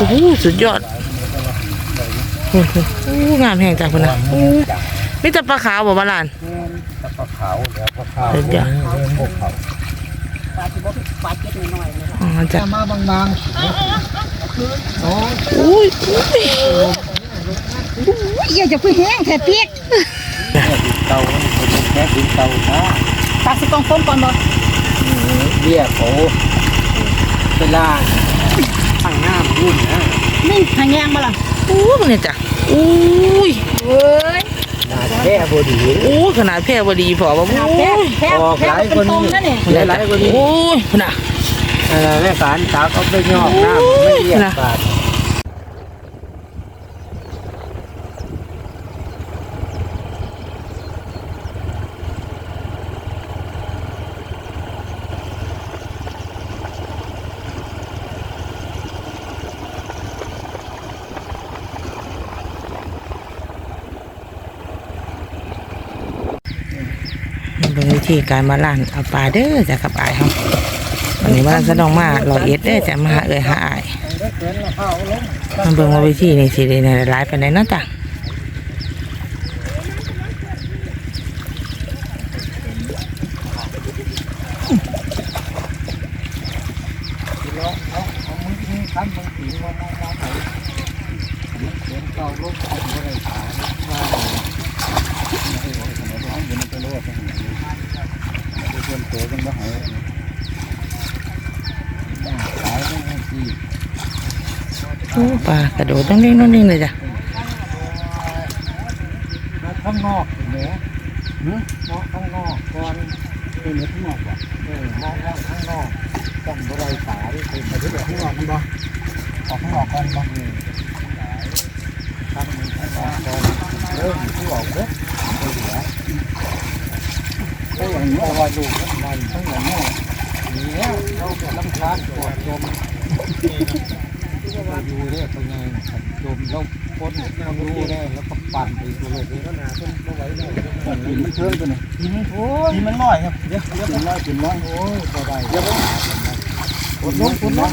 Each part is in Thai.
โอ้โหสุดยอดโอ้โหโอ้โหงามแห่งจากคนนะโอ้มีแต่ปลาขาวบ่มาลานตะปลาขาวแล้วปลาขาวเดี๋ยวเดี๋ยวพวกเขาปลาที่บ่ปลาเจ็ดหน่อยๆเลยอ๋อจ้ะมาบางๆน้องอุ้ยอุ้ยอุ้ยอย่าจะพึ่งแห้งแท้เปียกแม่ดินเตาเป็นแม่ดินเตานะปลาสิกองต้มก่อนบ่เบี้ยโผเวลาข้างหน้า พุ่นนะนี่ทางแยงบ่ล่ะโอ้มันเนี่ยจ้ะอุ้ยเอ้ยนาแค่บดีโอ้ขนาดแพร่บดีพอบ่โอ้แพ้ยแพ้แพ้เป็นตรงนั่นนี่หลายๆกว่านี้โอ้ยพุ่นน่ะอะไรแม่การตาเขาไปยอกน้ำไม่เรียกบาด วิธีการมาล่านเอาปลาเด้อจ้ะกับอายเขาวันนี้มาสนองมาลอยเอ็ดเด้อจะมาหาเอ่ยหาอายมันเบิ่งว่าวิธีนี้สิได้ในหลายปานนั่นจ้ะ ขั้นบางทีว่ามองมองไปเสียงเก่าลบเอาไปเลยขาว่าเดี๋ยวมันจะรอดเพื่อนตัวกันว่าหายขายได้ที่ โอ้ปลากระโดดต้องเล่นน้องเล่นเลยจ้ะข้างนอกเหนไหมมองข้างนอกก่อนเป็นเหนือข้างนอกว่ะเออมองว่าข้างนอกต้องบริสาที่เป็นไปที่แบบข้างนอกมันบ่ออกข้างนอกก่อนบ่ตั้งข้างนอกก่อนเริ่มที่ออกเด้อเหลือก็อย่างนี้เอาไว้ดูมันทั้งอย่างนี้นี่แล้วเราจะลำคาญปวดจม เราดูเรื่ยเป็นไงจมแล้วพ้นเรารู้ได้แล้วก็ปั่นไปตัวเลยก็นาต้นก็ไว้ได้กินมันเชิงตัวนี้กินโอ้ยมันน้อยครับเดี๋ยวเดี๋ยวกินน้อยกินน้อยโอ้ยพอได้เดี๋ยวกดลงกดลง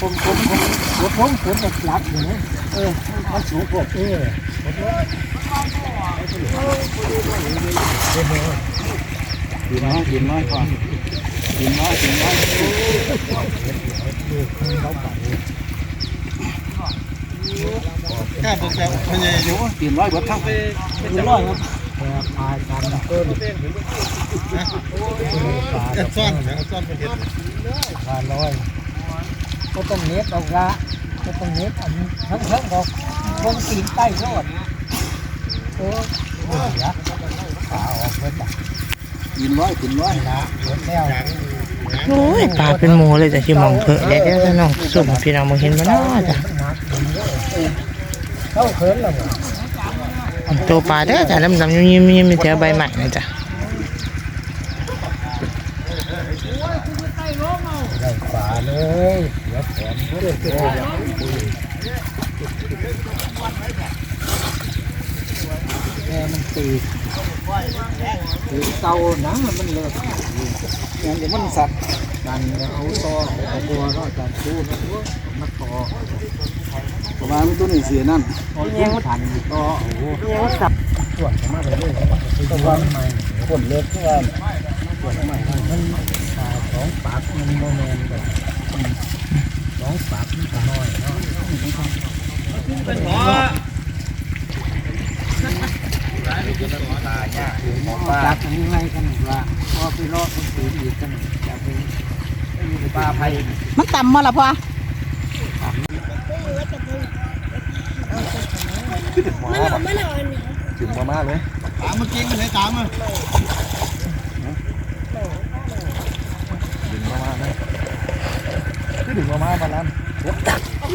ผมผมผมกดลงกดแบบหลับอย่างนี้เออมันสูงกว่าเออกินน้อยกินน้อยก่อนกินน้อยกินน้อย แค่ผมแบบมันยังอยู่กินน้อยเบิดทั้งกินน้อยครับแบบพายกันเพิ่มจะซ่อนนะซ่อนเป็นพาน้อยก็ต้องเน็ตออกละก็ต้องเน็ตอันทั้งทั้งบอกคงตีนใต้รอดโอ้ยเสียขาออกเบิดกินร้อยกินร้อยนะเหมดแล้ว โอ้ยปลาเป็นหมูเลยจ้ะที่มองเถอะเดี๋ยวเดี๋ยวจะน้องสุ่มพี่น้องมาเห็นบ่เนาะจ้ะเข้าเขินแล้วตัวปลาเด้อจ้ะดำๆยิ้มยิ้มมีแถวใบใหม่นะจ้ะได้ฝาเลยเดี๋ยวแขนเพื่อนแม่มันตีตีเตานะมันเลิก อย่างเดี๋ยวมันสัตว์ดันเอาต่อเอาบัวก็จับตู้นะมาต่อประมาณตัวนี้เสียนั่นเลี้ยงทันต่อโอ้โหเลี้ยงสับตรวจมาเลยเลยตัววันใหม่คนเล็กตัวตรวจใหม่มันขาสองปากมันโมเมนแบบสองปากมันก็น้อยเนาะเป็นหมอ ปากยังไงกันว่าพอไปรอคนอื่นอีกกันจะเป็นปลาไผ่มันต่ำมาละพ่อถึงประมาณเลยตามเมื่อกี้มันไหนตามอะถึงประมาณเลยถึงประมาณประมาณ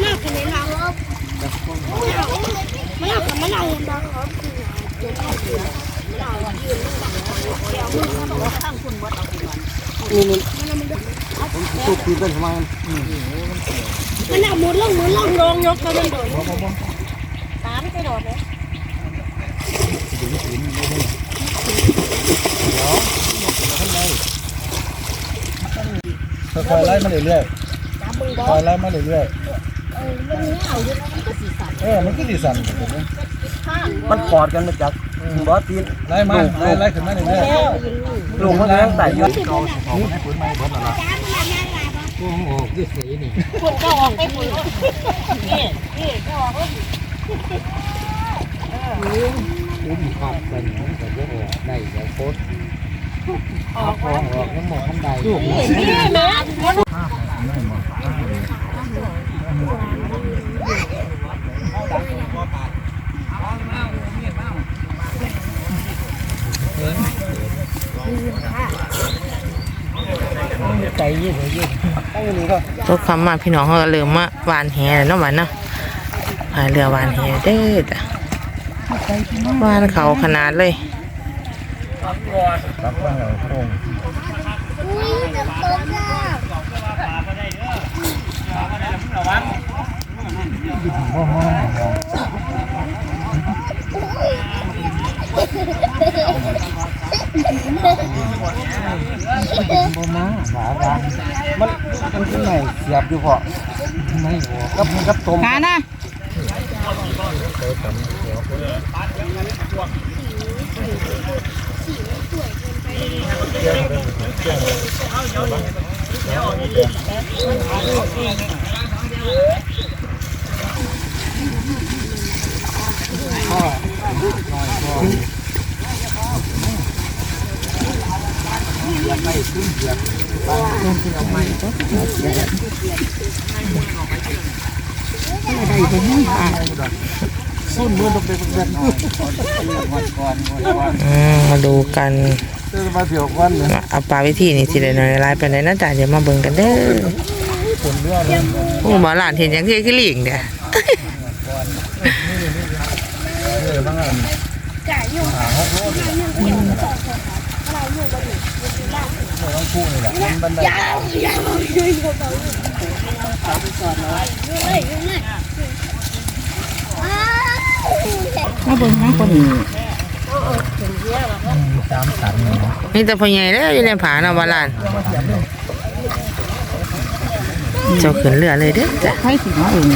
หน้าเป็นในทางลบไม่อยากไม่อยากเห็นบางครับ ตุกทีเป็นประมมันอยากมุดลงมุดลงลงยกก็ไม่โดดตาไม่ไปโดดเลยค่อยๆไล่มาเรื่อยๆค่อยไล่มาเรื่อยๆเออมันก็ดีสั่นมันก อดกันมาจากบอสตีนไล่มาไล่ไล่ขึ้นมาหนึ่งเลยลุงมันยังไต่อยู่คนก็ออกไปปุ๋ยนี่นี่ก็ออกแล้วอุ้มขับเป็นแต่ก็ออกได้เดี๋ยวโคตรออกออกออกน้ำหมอกน้ำใดลูกนี่แม่ ใจยิ่งเลยยิ่งตั้งอยู่นี่ก็ตกคำมาพี่น้องเขาก็เริ่มมาวานแหแล้วเนาะหวานเนาะพาเรือวานแหเด้อวานเขาขนาดเลยรับว่าเราตรง บ่มาหาร้านมันมันที่ไหนเสียบอยู่พอไม่หัวกับกับต้มขานะ ซุ่นเมื่อต้องเป็นแบบนี้วันก่อนวันก่อนอืมมาดูกันเจอมาเที่ยววันเนี่ยว่าเอาปลาวิธีนี่สิได้น้อยลายไปไหนนะจ๊ะเดี๋ยวมาเบิ่งกันเด้อฝนเรือเลยโอ้บ่หลานเห็นย่างที่ขี้หลิงเด้อเออบางอันหาหกโลเน้องคู่เลยแหละบันไดมาเบิ่งทั้งคนตามสันเลยนะนี่แต่พ่อใหญ่แล้วอยู่ในผาเนาะบ่หลานเจ้าขึ้นเรือเลยเด้อจ้ะให้สิมาเอิง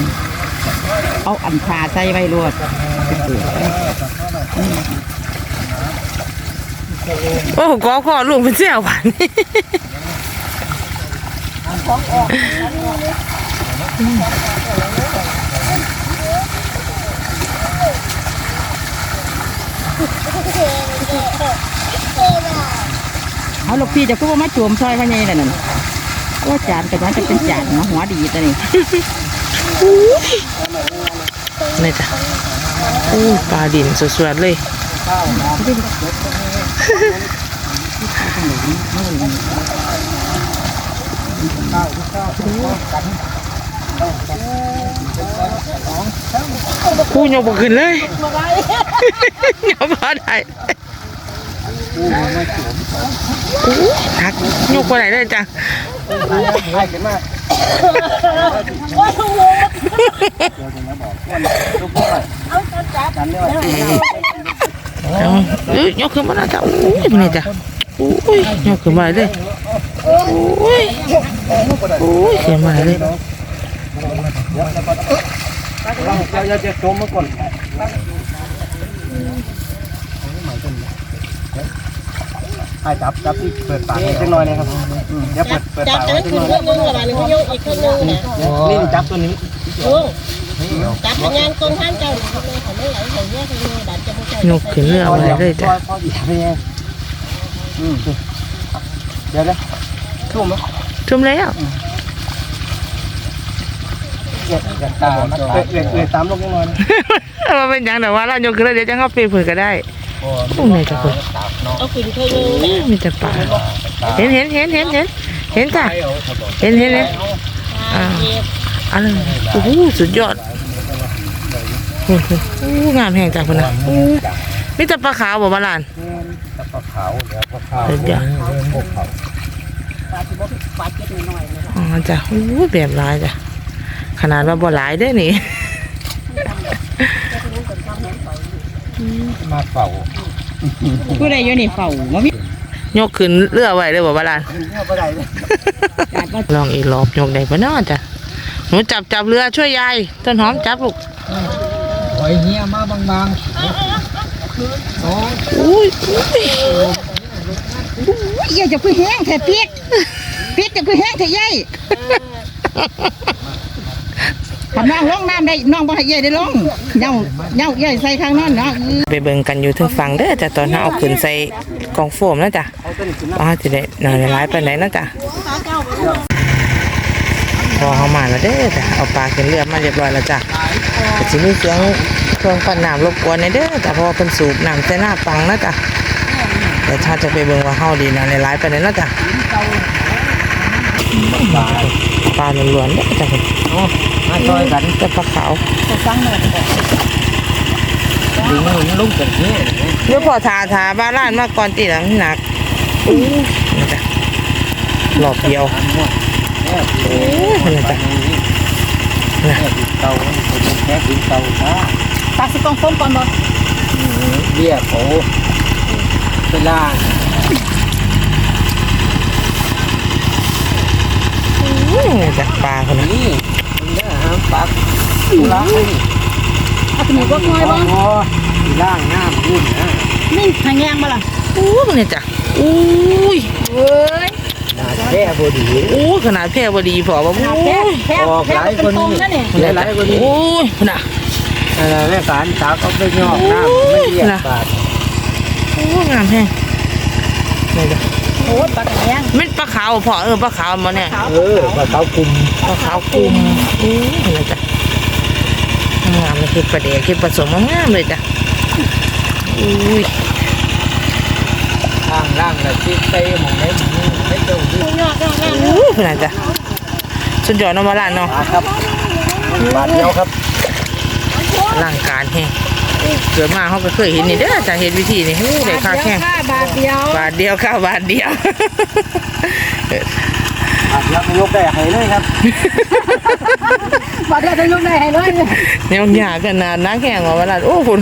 เอาอันขาใส่ไว้รวด โอ้กอขอลุงเป็นเสี่ยวหวานเอาลูกพี่จะพูดว่ามาจวมซอยพ่อใหญ่แล้วนั่นว่าจานแต่ว่าจะเป็นจานเนาะหัวดีตัวนี้นี่จ้ะโอ้ปลาดินสดๆเลย กูยกบ่ขึ้นเลยยกบ่ได้โอ้ยหักยกบ่ได้เลยจ้ะให้กันมาว่าทุ่งลงลูกพ่อกันเนี่ยเอาเอ้ยยกขึ้นมาแล้วจ้ะโอ้ยมันนี่จ้ะโอ้ยยกขึ้นมาเลยโอ้ยโอ้ยเขียนมาเลยเราเราจะจมมาก่อนไอ้จับจับที่เปิดปากให้หน่อยนะครับเดี๋ยวเปิดเปิดจับปากจะให้ขึ้หนน่อยเครื่องนึงกับอะไรมันโยกอีกเครื่องนึงนะนี่จับตัวนี้ลุงจับพยานกองท่านเจ้าหนึ่งคนนึงเขาไม่ไหลใส่เยอะคนนึงดันจะไม่ใช่ ยกขึ้นเรือมาเลยจ้ะพอดีไปไงอืมเดี๋ยวนะชุ่มไหมชุ่มแล้วเกล็ดเกล็ดตามเกล็ดเกล็ดเกล็ดตามลงนิดหน่อยมาเป็นอย่างแต่ว่าเรายกขึ้นแล้วเดี๋ยวจะเข้าไปเผื่อก็ได้โอ้ยจ้ะคุณเอาขึ้นเครื่องนึงโอ้ยนะมีแต่ปลาเห็นเห็นเห็นเห็นเห็นเห็นจ้ะเห็นเห็นเห็นอ่าเก็บอะไรโอ้โหสุดยอด โอ้โหโอ้โหงามแห่งจ้ะคุณนะโอ้ยมีแต่ปลาขาวบ่บาลานแต่ปลาขาวเดี๋ยวปลาขาวเดี๋ยวเดี๋ยวเรื่องพวกเขาปลาที่บ่ปลาเก็บน้อยๆนะอ๋อจ้ะโอ้ยแบบหลายจ้ะขนาดว่าบ่หลายเด้อนี่มาเฝ้าผู้ใดอยู่นี่เฝ้าว่ามียกขึ้นเรือไว้เลยบ่บาลานเนื้อปลาไหลเลยจานว่าลองอีกรอบยกได้ปะเนาะจ้ะหนูจับจับเรือช่วยยายต้นหอมจับลูก เอหอยเหี้ยมาบางๆโอ้อุ้ยอุ้ยเย่จะคือแห้งแท้เปียกเปียกจะคือแห้งแท้ใหญ่ถ้าน้องลงน้ำได้น้องบ่ให้ใหญ่ได้ลงเหย้าเหย้าใหญ่ใส่ข้างนั้นเนาะไปเบิ่งกันอยู่ถึงฝั่งเด้อจ้ะตอนเฮาเอาขึ้นใส่กล่องโฟมนะจ้ะว่าจะได้หน่อยหลายปานใดนะจ้ะพอเฮามาแล้วเด้อจ้ะเอาปลาขึ้นเรือมาเรียบร้อยแล้วจ้ะก็สิมีเสียง เครื่องปั่นน้ำรบกวนในเด้อจ้ะเพราะว่าเพิ่นสูบน้ำใส่หน้าปังนะจ้ะแต่ถ้าจะไปเบิ่งว่าเฮาดีนะในหลายปานใดนะจ้ะปลาล้วนๆเด้อจ้ะเพิ่นมาช่วยกันแต่ปลาขาวจะฟังเลยดึงมันลงกันนี่เดี๋ยวพอทาทาบ้านร้านมาก่อนติแล้วมันหนักอู้นี่จ้ะรอบเดียวโอ้ยนี่จ้ะนี่ยดิเตาแค่ดิเตาซะ ตักสิกองฟมก่อนบ่เบี้ยโผเวลาอู้นี่จ้ะปลาคนนี้นี่มันเนี่ยฮะปักล้างนี่เอาขึ้นบ่ง่อยบ่โอ้ล้างน้ำยุ่นนะนี่หางแยงบ่ล่ะอู้นี่จ้ะอู้ยเอ้ยนาแค่บดีอู้ขนาดแพร่บดีพอบ่ขนาดแพ้แพ้แพ้เป็นตรงนั่นนี่หลายๆกว่านี้อู้ย น่ะเออแม่การตากเอาไปยอกน้ำไม่เรียกบาดอู้งามแฮงนี่จ้ะโอ้ยปลากระแยงมันปลาขาวพอเออปลาขาวมาเนี่ยเออปลาเขาคุมปลาขาวกลุ่มอู้นี่จ้ะงามเลยคือปลาเดียคือผสมงามเลยจ้ะอุ้ยล่างล่างแล้วที่เตะหมองไหนหมองนี้ไม่เจ้าที่อู้ขนาดจ้ะสุดยอดเนาะมาล้านเนาะบาทครับบาทเดียวครับ ร่างการแห้งเกิดมาเขาก็เคยเห็นนี่เด้อจากเห็นวิธีนี่ฮู้ได้ค่าแข้งบาทเดียวบาทเดียวข้าวบาทเดียวบาทเดียวก็ยกได้ให้เลยครับบาทเดียวจะยุ่งได้ให้เลยเนี่ยมันยากขนาดนักแข่งว่าเวลาโอ้คุณ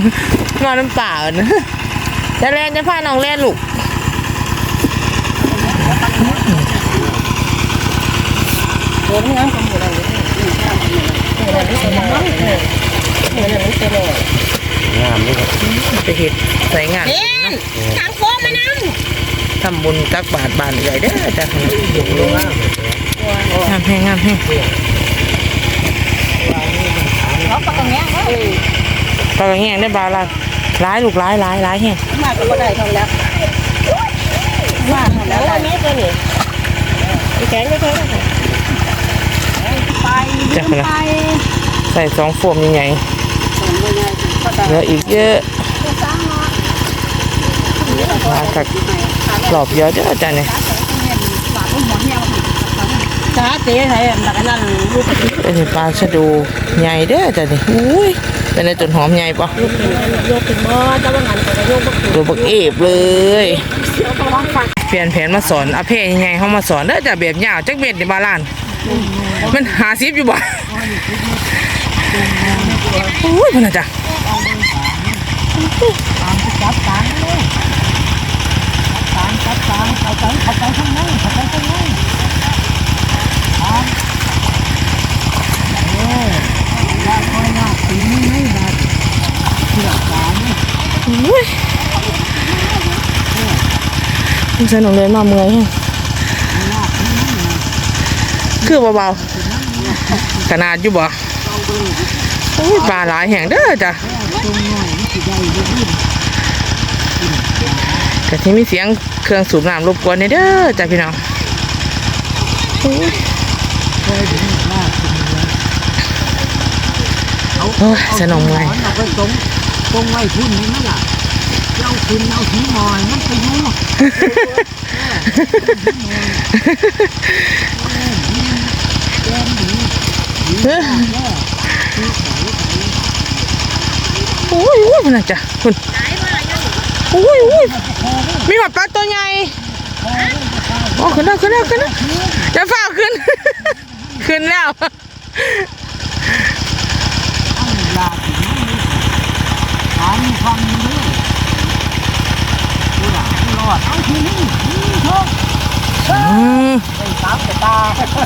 นอนน้ำเปล่านะจะแล่นจะพาน้องแล่นลูกโอ้ยงั้นก็หมดเลย งามเลยครับไปเห็ดใส่งานถังโฟมมานั่งทำบุญตักบาทบานใหญ่เด้อจ้ะงามแห้งงามแห้งเขาปลากระแยงเอ้ยปลากระแห้งได้บาละร้ายลูกร้ายร้ายร้ายแห้งมาก็บ่ได้เท่าแล้วมาเท่าแล้วนี่ก็นี่แกงก็แกงไปจ้ะนะไป ใส่สองโฟมใหญ่ๆ เหลืออีกเยอะมาจากหลอบเยอะเด้อจ้ะเนี่ยจ้าเจ๊ไทยแบบนั้นลูกเป็นปลาชะดูใหญ่เด้อจ้ะนี่อุ้ยเป็นในต้นหอมใหญ่ปะยกขึ้นบ่จะว่าหันก็ยกบ่ขึ้นตัวบักเอฟเลยเปลี่ยนแผนมาสอนอาเพยังไงเขามาสอนเด้อจ้ะแบบยาวจักเบ็ดในบาลานมันหาซิบอยู่บ่ อุ้ยมันน่ะจ้ะจับตางเลยตางจับตางเอาไปเอาไปข้างในเอาไปข้างในอุ้ยคุณสนุกเลยมาเมื่อยแฮะคือเบาๆขนาดอยู่บ่ อุ้ยปลาหลายแห่งเด้อจ้ะแต่ที่มีเสียงเครื่องสูบน้ำรบกวนเนี่ยเด้อจ้ะพี่น้องโอ้ยสนุกเลยเอาไปตรงตรงไว้พุ่นนี่นั่นล่ะเจ้าคุณเอาผีมอยมันไปยู่ อุ้ยอุ้ยมันน่ะจ้ะคุณอุ้ยอุ้ยมีหอดปลาตัวใหญ่โอ้ขึ้นแล้วขึ้นแล้วขึ้นแล้วจะฝ้าขึ้น ขึ้นแล้ว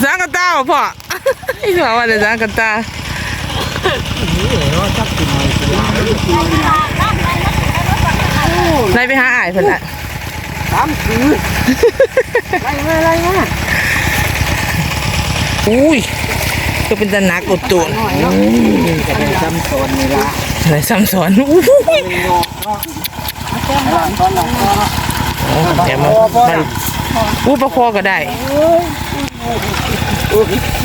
สังกะตาพ่อไอ้หัวว่าจะสางกันตา ไล่ไปหาอายเพิ่นละสามคือไรมาไรมาอุ้ยก็เป็นตะหนักอุดตูนจะเป็นจำโซนนี่ละอะไรซ้ำซ้อนอุ้ยเป็นงอกเนาะหลังตอนหลังก็เดี๋ยวมามันอู้ประคอก็ได้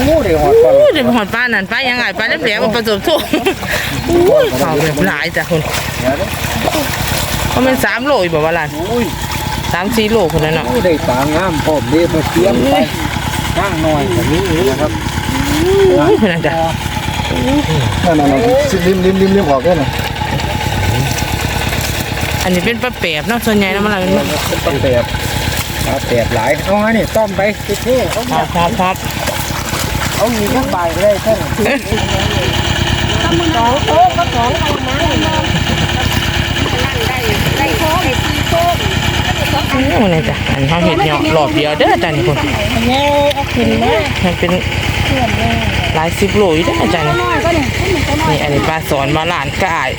งูเดี๋ยวหอดก่อนอู้เดี๋ยวไปหอดป้านั่นป้ายังไงป้าเล็บแหลมมาประสบทุกอู้ยเขาแบบหลายจ้ะคุณเดี๋ยวเด้อเพราะมันสามโลอยู่บอกว่าล่ะอุ้ยสามสี่โลคนนั้นเนาะงูได้ปลางามพร้อมเด้มาเตรียมไปข้างหน่อยแบบนี้นะครับอู้ยคนนั้นจ้ะนั่นน่ะริมริมริมริมออกแค่ไหนอันนี้เป็นปลาแปบเนาะส่วนใหญ่แล้วมันอะไรมันต้องแตบเอาแตบหลายเอาไงนี่ต้อมไปเท่ๆเอาพอบพอบพอบ เอาหนีข้างใบก็ได้แค่านสองโต๊ะก็สองเอามานั่งได้ได้โค้งได้สี่โค้งอู้มันนี่จ้ะอันเขาเห็ดเนาะหลอบเดียวเด้อจ้ะนี่คนเย้เอาขึ้นมามันเป็นหลายสิบโลอยู่เด้อจ้ะนี่นี่อยนี่อันนี้ปลาสอนมาหลานกาย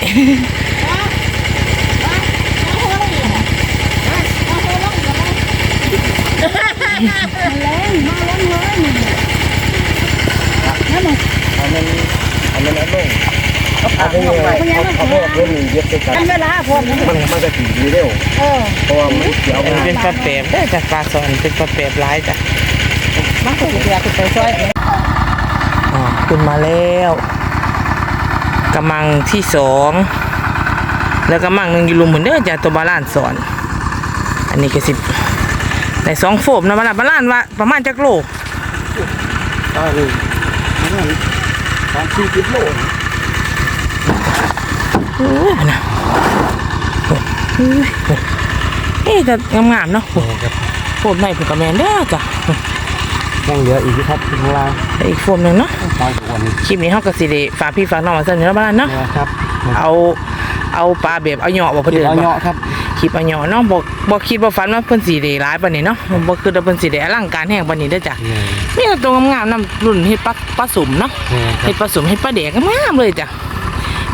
มันแรงมาแรงเลย อันนั้น อันนั้นอันนั้นลงเอาไปเลยเอาเอาไปเพื่อนหนึ่งเย็บด้วยกัน มันเวลาพอมันมันมันจะถี่ดีเร็วเออเพราะว่ามันเขียวอันเป็นปลาแปรบเด้จ้ะปลาสอนเป็นปลาแปรบหลายจ้ะมันก็จะขึ้นไปช่วยอ่าขึ้นมาแล้วกำมังที่สองแล้วกำมังหนึ่งอยู่ลุมเหมือนเด้อจ้ะตัวบาลานสอน อันนี้ก็สิบในสองโฟมนะบาลานบาลานว่าประมาณจักโลตาเลยสามสี่สิบโลโอ้ยนะโอ้ยโอ้ยเอ๊ะจะงามๆเนาะโอ้ยโฟมในผุกระแมนเด้อจ้ะยังเหลืออีกครับข้างล่างแล้วอีกโฟมหนึ่งเนาะตายกว่านี้คลิปนี้เขาก็สิได้ฝากพี่ฝากน้องมาเสนอแล้วบ้านเนาะนะครับ เอาเอาปลาแบบเอาเหยาะบ่เพิ่นเดี๋เดืยอวบ่เนาะครับ คลิปเอาเหยาะเนาะบ่บ่คิดบ่ฝันว่าเพิ่นสิได้หลายปานนี้เนาะบ่คือว่าเพิ่นสิได้อลังการแฮงปานนี้เด้อจ้ะมีแต่ตัวงามๆนํรุ่นเฮ็ดปลาปลาสุ่มเนาะเฮ็ดปลาสุ่มเฮ็ดปลาแดกงามๆเลยจ้ะ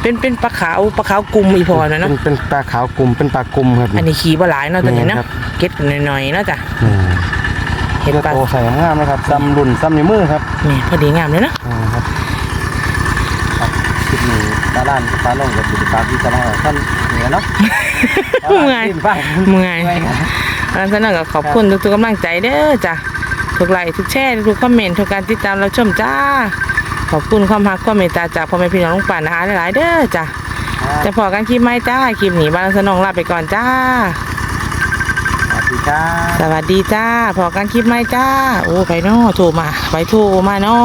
เป็นเป็นปลาขาวปลาขาวกลุ่มอีพอนะเนาะเป็นปลาขาวกลุ่มเป็นปลากลุ่มครับอันนี้ขี้บ่หลายเนาะตัวนี้เนาะครับเก็ดกันหน่อยๆเนาะจ้ะเห็เฮ็ดดปลาโตใส่งามนะครับซ้ำรุ่นซ้ำในมือครับนี่พอดีงามเลยเนาะครับคลิปนี้ป ลาล้านปลาลงกับสิบปลาที่จะมาท่านเหนือเนาะเมื่อยฟังเมื่อยอันนั้นก็ขอบคุณทุกๆกำลังใจเด้อจ้ะทุกไลค์ทุกแชร์ทุกคอมเมนต์ทุกการติดตามรับชมจ้า ขอบคุณความรักความเมตตาจากพ่อแม่พี่น้องลุงป่านนะคะหลายๆเด้อจ้ะจะพอกันคลิปไหมจ้าคลิปนี้บ้านสนองลาไปก่อนจ้าสวัสดีครับสวัสดีจ้า พอกันคลิปไหมจ้า โอ้ไปนอโทรมา ไปโทรมาเนอ